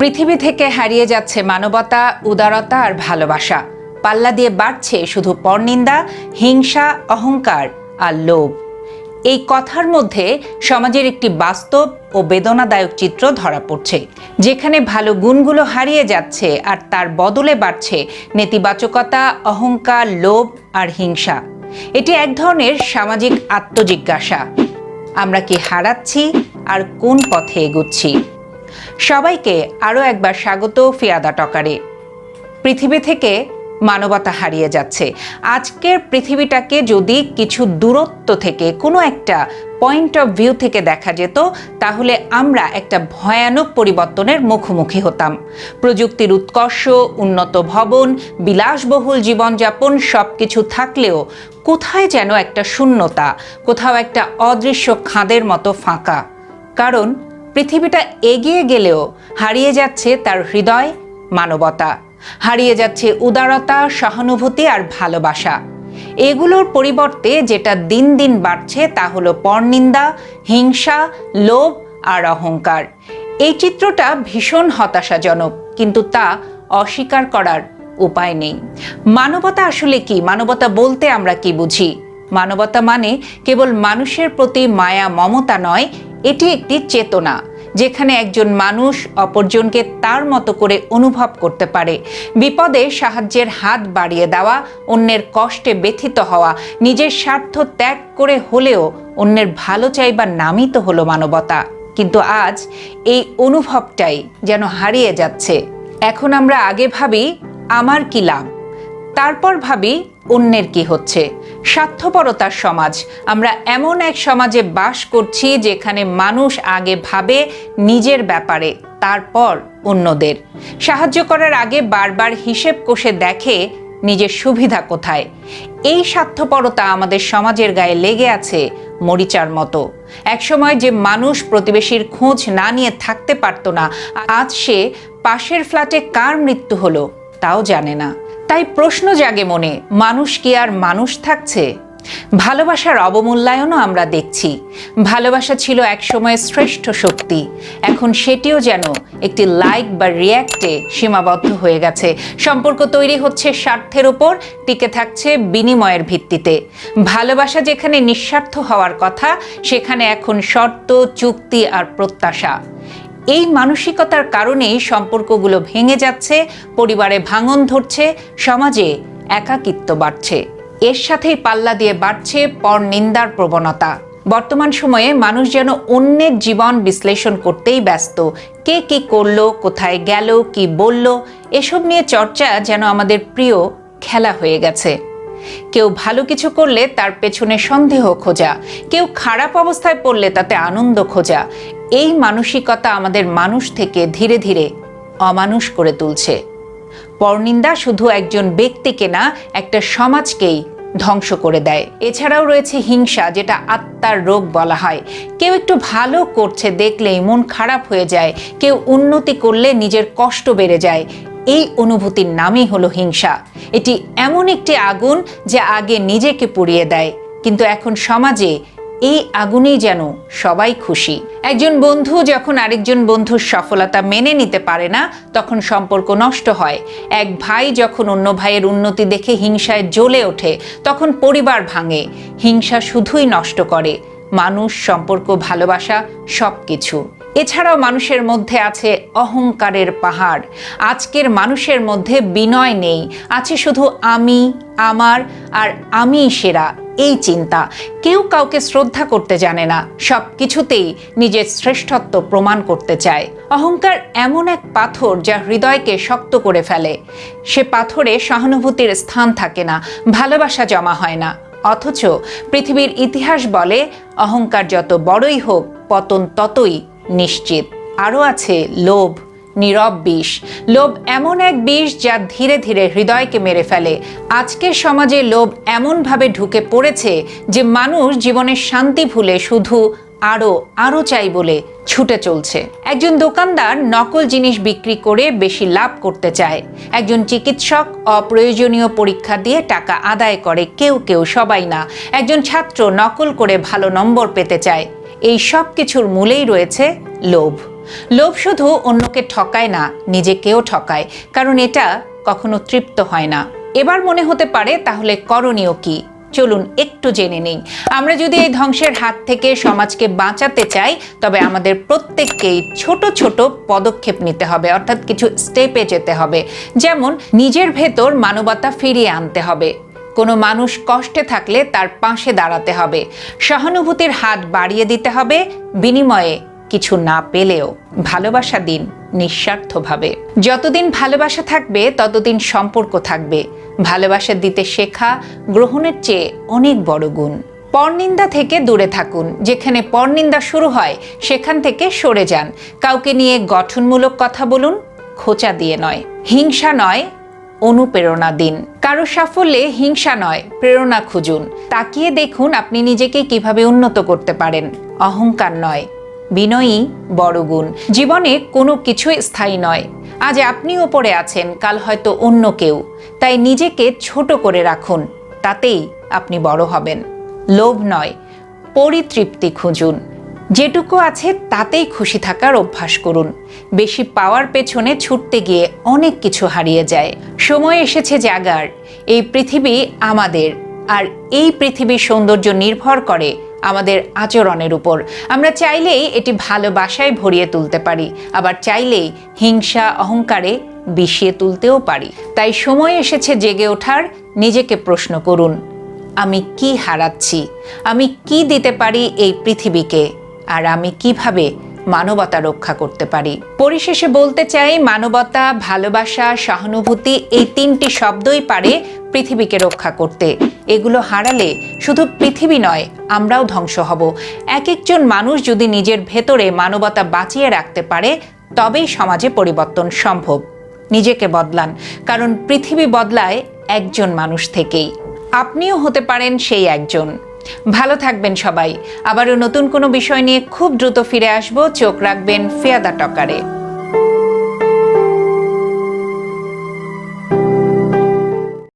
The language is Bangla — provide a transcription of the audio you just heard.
পৃথিবী থেকে হারিয়ে যাচ্ছে মানবতা, উদারতা আর ভালোবাসা। পাল্লা দিয়ে বাড়ছে শুধু পরনিন্দা, হিংসা, অহংকার আর লোভ। এই কথার মধ্যে সমাজের একটি বাস্তব ও বেদনাদায়ক চিত্র ধরা পড়ছে, যেখানে ভালো গুণগুলো হারিয়ে যাচ্ছে আর তার বদলে বাড়ছে নেতিবাচকতা, অহংকার, লোভ আর হিংসা। এটি এক ধরনের সামাজিক আত্মজিজ্ঞাসা। আমরা কি হারাচ্ছি আর কোন পথে এগুচ্ছি? সবাইকে আরও একবার স্বাগত ফিয়াদা টকারে। পৃথিবী থেকে মানবতা হারিয়ে যাচ্ছে। আজকের পৃথিবীটাকে যদি কিছু দূরত্ব থেকে, কোনো একটা পয়েন্ট অফ ভিউ থেকে দেখা যেত, তাহলে আমরা একটা ভয়ানক পরিবর্তনের মুখোমুখি হতাম। প্রযুক্তির উৎকর্ষ, উন্নত ভবন, বিলাসবহুল জীবনযাপন সব কিছু থাকলেও কোথায় যেন একটা শূন্যতা, কোথাও একটা অদৃশ্য খাঁদের মতো ফাঁকা। কারণ পৃথিবীটা এগিয়ে গেলেও হারিয়ে যাচ্ছে তার হৃদয়, মানবতা। হারিয়ে যাচ্ছে উদারতা, সহানুভূতি আর ভালোবাসা। এগুলোর পরিবর্তে যেটা দিন দিন বাড়ছে তা হলো পরনিন্দা, হিংসা, লোভ আর অহংকার। এই চিত্রটা ভীষণ হতাশাজনক, কিন্তু তা অস্বীকার করার উপায় নেই। মানবতা আসলে কি? মানবতা বলতে আমরা কি বুঝি? মানবতা মানে কেবল মানুষের প্রতি মায়া, মমতা নয় এটি একটি চেতনা, যেখানে একজন মানুষ অপরজনকে তার মতো করে অনুভব করতে পারে। বিপদে সাহায্যের হাত বাড়িয়ে দেওয়া, অন্যের কষ্টে ব্যথিত হওয়া, নিজের স্বার্থ ত্যাগ করে হলেও অন্যের ভালো চাইবার নামই তো হলো মানবতা। কিন্তু আজ এই অনুভবটাই যেন হারিয়ে যাচ্ছে। এখন আমরা আগে ভাবি, আমার কি লাভ? তারপর ভাবি অন্যের কি হচ্ছে। স্বার্থপরতার সমাজ। আমরা এমন এক সমাজে বাস করছি যেখানে মানুষ আগে ভাবে নিজের ব্যাপারে, তারপর অন্যদের। সাহায্য করার আগে বারবার হিসেব কষে দেখে নিজের সুবিধা কোথায়। এই স্বার্থপরতা আমাদের সমাজের গায়ে লেগে আছে মরিচার মতো। একসময় যে মানুষ প্রতিবেশীর খোঁজ না নিয়ে থাকতে পারত না, আজ সে পাশের ফ্ল্যাটে কার মৃত্যু হলো, তাও জানে না। তাই প্রশ্ন জাগে মনে, মানুষ কি আর মানুষ থাকছে? ভালোবাসার অবমূল্যায়নও আমরা দেখছি। ভালোবাসা ছিল একসময় শ্রেষ্ঠ শক্তি, এখন সেটিও যেন একটি লাইক বা রিয়্যাক্টে সীমাবদ্ধ হয়ে গেছে। সম্পর্ক তৈরি হচ্ছে স্বার্থের ওপর টিকে থাকছে বিনিময়ের ভিত্তিতে। ভালোবাসা যেখানে নিঃস্বার্থ হওয়ার কথা, সেখানে এখন শর্ত, চুক্তি আর প্রত্যাশা। এই মানসিকতার কারণেই সম্পর্কগুলো ভেঙে যাচ্ছে, পরিবারে ভাঙন ধরছে, সমাজে একাকিত্ব বাড়ছে। এর সাথেই পাল্লা দিয়ে বাড়ছে পর নিন্দার প্রবণতা। বর্তমান সময়ে মানুষ যেন অন্যের জীবন বিশ্লেষণ করতেই ব্যস্ত। কে কি করল, কোথায় গেল, কি বলল, এসব নিয়ে চর্চা যেন আমাদের প্রিয় খেলা হয়ে গেছে। কেউ ভালো কিছু করলে তার পেছনে সন্দেহ খোঁজা, কেউ খারাপ অবস্থায় পড়লে তাতে আনন্দ খোঁজা। এই মানসিকতা আমাদের মানুষ থেকে ধীরে ধীরে অমানুষ করে তুলছে। পরনিন্দা শুধু একজন ব্যক্তিকে না, একটা সমাজকেই ধ্বংস করে দেয়। এছাড়াও রয়েছে হিংসা, যেটা আত্মার রোগ বলা হয়। কেউ একটু ভালো করছে দেখলেই মন খারাপ হয়ে যায়, কেউ উন্নতি করলে নিজের কষ্ট বেড়ে যায়। এই অনুভূতির নামই হলো হিংসা। এটি এমন একটি আগুন যা আগে নিজেকে পুড়িয়ে দেয়, কিন্তু এখন সমাজে এই আগুনেই যেন সবাই খুশি। একজন বন্ধু যখন আরেকজন বন্ধুর সফলতা মেনে নিতে পারে না, তখন সম্পর্ক নষ্ট হয়। এক ভাই যখন অন্য ভাইয়ের উন্নতি দেখে হিংসায় জ্বলে ওঠে, তখন পরিবার ভাঙে। হিংসা শুধুই নষ্ট করে। মানুষ, সম্পর্ক, ভালোবাসা সব কিছু এছাড়াও মানুষের মধ্যে আছে অহংকারের পাহাড়। আজকের মানুষের মধ্যে বিনয় নেই। আছে শুধু আমি, আমার আর আমি সেরা, এই চিন্তা। কেউ কাউকে শ্রদ্ধা করতে জানে না। সব কিছুতেই নিজের শ্রেষ্ঠত্ব প্রমাণ করতে চায়। অহংকার এমন এক পাথর যা হৃদয়কে শক্ত করে ফেলে। সে পাথরে সহানুভূতির স্থান থাকে না, ভালোবাসা জমা হয় না। অথচ পৃথিবীর ইতিহাস বলে, অহংকার যত বড়ই হোক, পতন ততই নিশ্চিত। আরও আছে লোভ, নীরব বিষ। লোভ এমন এক বিষ যা ধীরে ধীরে হৃদয়কে মেরে ফেলে। আজকের সমাজে লোভ এমনভাবে ঢুকে পড়েছে যে মানুষ জীবনের শান্তি ভুলে শুধু আরও আরও চাই বলে ছুটে চলছে। একজন দোকানদার নকল জিনিস বিক্রি করে বেশি লাভ করতে চায়। একজন চিকিৎসক অপ্রয়োজনীয় পরীক্ষা দিয়ে টাকা আদায় করে, কেউ কেউ সবাই না। একজন ছাত্র নকল করে ভালো নম্বর পেতে চায়। এই সব কিছুর মূলেই রয়েছে লোভ। লোভ শুধু অন্যকে ঠকায় না, নিজেকেও ঠকায়, কারণ এটা কখনো তৃপ্ত হয় না। এবার মনে হতে পারে, তাহলে করণীয় কি? চলুন একটু জেনে নেই। আমরা যদি এই ধ্বংসের হাত থেকে সমাজকে বাঁচাতে চাই, তবে আমাদের প্রত্যেককেই ছোট ছোট পদক্ষেপ নিতে হবে, অর্থাৎ কিছু স্টেপে যেতে হবে। যেমন, নিজের ভেতর মানবতা ফিরিয়ে আনতে হবে। কোনো মানুষ কষ্টে থাকলে তার পাশে দাঁড়াতে হবে। সহানুভূতির হাত বাড়িয়ে দিতে হবে, বিনিময়ে কিছু না পেলেও। ভালোবাসা দিন নিঃস্বার্থভাবে। যতদিন ভালোবাসা থাকবে, ততদিন সম্পর্ক থাকবে। ভালোবাসা দিতে শেখা গ্রহণের চেয়ে অনেক বড় গুণ। পরনিন্দা থেকে দূরে থাকুন। যেখানে পরনিন্দা শুরু হয়, সেখান থেকে সরে যান। কাউকে নিয়ে গঠনমূলক কথা বলুন, খোঁচা দিয়ে নয়। হিংসা নয়, অনুপ্রেরণা দিন। কারও সাফল্যে হিংসা নয়, প্রেরণা খুঁজুন। তাকিয়ে দেখুন আপনি নিজেকে কীভাবে উন্নত করতে পারেন। অহংকার নয়, বিনয়ী, বড় গুণ। জীবনে কোনো কিছুই স্থায়ী নয়। আজ আপনি ওপরে আছেন, কাল হয়তো অন্য কেউ। তাই নিজেকে ছোট করে রাখুন, তাতেই আপনি বড় হবেন। লোভ নয়, পরিতৃপ্তি খুঁজুন। যেটুকু আছে তাতেই খুশি থাকার অভ্যাস করুন। বেশি পাওয়ার পেছনে ছুটতে গিয়ে অনেক কিছু হারিয়ে যায়। সময় এসেছে জাগার। এই পৃথিবী আমাদের। আর এই পৃথিবীর সৌন্দর্য নির্ভর করে আমাদের আচরণের উপর। আমরা চাইলেই এটি ভালোবাসায় ভরিয়ে তুলতে পারি। আবার চাইলেই হিংসা, অহংকারে বিষিয়ে তুলতেও পারি। তাই সময় এসেছে জেগে ওঠার। নিজেকে প্রশ্ন করুন, আমি কি হারাচ্ছি? আমি কি দিতে পারি এই পৃথিবীকে? আর আমি কীভাবে মানবতা রক্ষা করতে পারি? পরিশেষে বলতে চাই, মানবতা, ভালোবাসা, সহানুভূতি এই তিনটি শব্দই পারে পৃথিবীকে রক্ষা করতে। এগুলো হারালে শুধু পৃথিবী নয়, আমরাও ধ্বংস হব। এক একজন মানুষ যদি নিজের ভেতরে মানবতা বাঁচিয়ে রাখতে পারে, তবেই সমাজে পরিবর্তন সম্ভব। নিজেকে বদলান, কারণ পৃথিবী বদলায় একজন মানুষ থেকেই। আপনিও হতে পারেন সেই একজন। ভালো থাকবেন সবাই। আবারও নতুন কোনো বিষয় নিয়ে খুব দ্রুত ফিরে আসব। চোখ রাখবেন ফেয়াদা টকারে